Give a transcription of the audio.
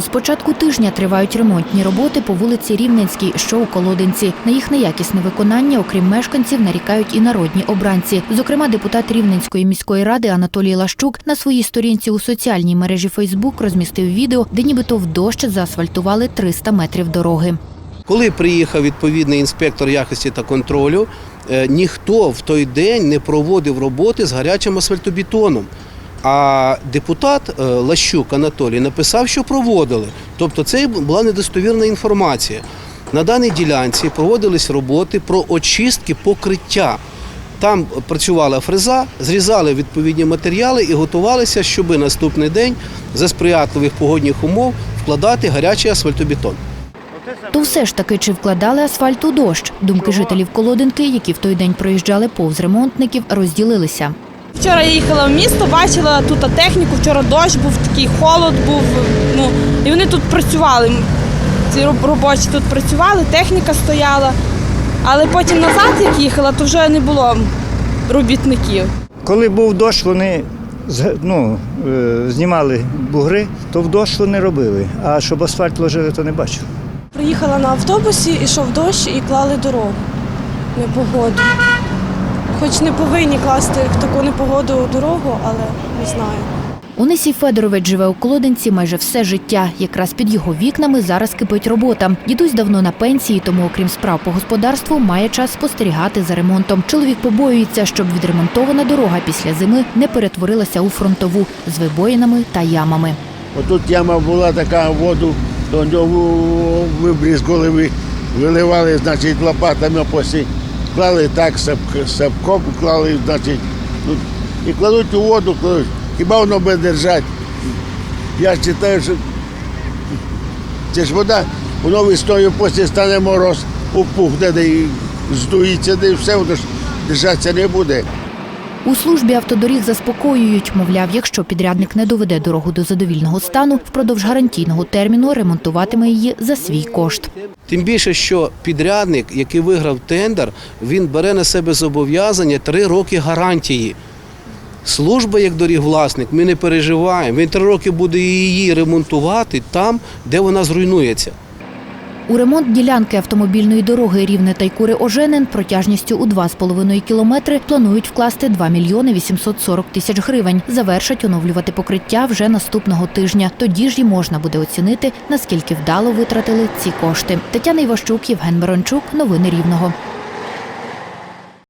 З початку тижня тривають ремонтні роботи по вулиці Рівненській, що у Колодинці. На їх неякісне виконання, окрім мешканців, нарікають і народні обранці. Зокрема, депутат Рівненської міської ради Анатолій Лащук на своїй сторінці у соціальній мережі Фейсбук розмістив відео, де нібито вдощ заасфальтували 300 метрів дороги. Коли приїхав відповідний інспектор якості та контролю, е, ніхто в той день не проводив роботи з гарячим асфальтобетоном. А депутат е, Лащук Анатолій написав, що проводили. Тобто це була недостовірна інформація. На даній ділянці проводились роботи про очистки покриття. Там працювала фреза, зрізали відповідні матеріали і готувалися, щоби наступний день за сприятливих погодних умов вкладати гарячий асфальтобетон. То все ж таки чи вкладали асфальт у дощ? Думки жителів Колодинки, які в той день проїжджали повз ремонтників, розділилися. Вчора я їхала в місто, бачила тут техніку. Вчора дощ був, такий холод був. Ну і вони тут працювали. Ці робочі тут працювали, техніка стояла. Але потім назад, як їхала, то вже не було робітників. Коли був дощ, вони ну, е, знімали бугри, то в дощ вони робили. А щоб асфальт ложили, то не бачив. Приїхала на автобусі, ішов дощ і клали дорогу. Непогоду. Хоч не повинні класти в таку непогоду дорогу, але не знаю. Унисій Федорович живе у Колодинці майже все життя. Якраз під його вікнами зараз кипить робота. Дідусь давно на пенсії, тому, окрім справ по господарству, має час спостерігати за ремонтом. Чоловік побоюється, щоб відремонтована дорога після зими не перетворилася у фронтову з вибоїнами та ямами. Отут яма була така воду, то нього вибрізкали, ви- виливали, значить, лопатами посі, клали так, сап- сапком клали, значить, ну, і кладуть у воду, кладуть. Хіба воно буде держати? Я вважаю, що це ж вода, воно весною після стане мороз, упухне, де і здується, де все, воно ж держатися не буде. У службі автодоріг заспокоюють, мовляв, якщо підрядник не доведе дорогу до задовільного стану, впродовж гарантійного терміну ремонтуватиме її за свій кошт. Тим більше, що підрядник, який виграв тендер, він бере на себе зобов'язання три роки гарантії. Служба, як доріг-власник, ми не переживаємо. Він три роки буде її ремонтувати там, де вона зруйнується. У ремонт ділянки автомобільної дороги Рівне Тайкури Оженин протяжністю у 2,5 кілометри планують вкласти 2 мільйони 840 тисяч гривень. Завершать оновлювати покриття вже наступного тижня. Тоді ж і можна буде оцінити, наскільки вдало витратили ці кошти. Тетяна Іващук, Євген Мирончук. Новини Рівного.